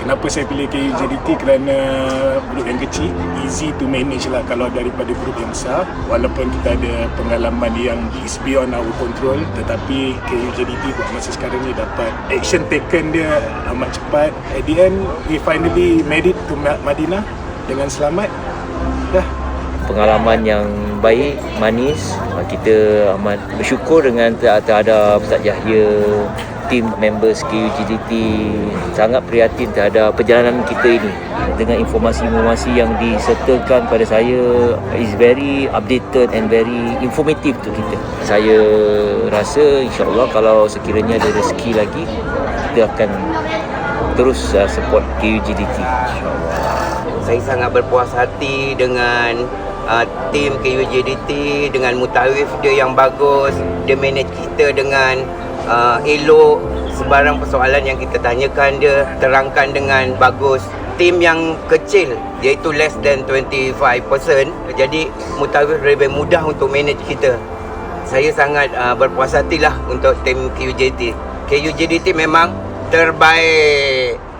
Kenapa saya pilih KUJDT kerana grup yang kecil easy to manage lah kalau daripada grup yang besar. Walaupun kita ada pengalaman yang is beyond our control tetapi KUJDT buat masa sekarang ni dapat action taken dia amat cepat. At the end we finally made it to Ma- Madinah dengan selamat. Dah pengalaman yang baik, manis. Ah, Kita amat bersyukur dengan ter- terhadap Ustaz Yahya, tim members KUGDT sangat prihatin terhadap perjalanan kita ini dengan informasi-informasi yang disertakan pada saya is very updated and very informative to kita. Saya rasa insyaAllah kalau sekiranya ada rezeki lagi kita akan terus uh, support KUGDT insyaAllah. Saya sangat berpuas hati dengan uh, tim KUJDT dengan mutawif dia yang bagus. Dia manage kita dengan uh, elok. Sebarang persoalan yang kita tanyakan dia terangkan dengan bagus. Tim yang kecil iaitu less than 25% jadi mutawif lebih mudah untuk manage kita. Saya sangat uh, berpuas hatilah untuk tim KUJDT KUJDT memang terbaik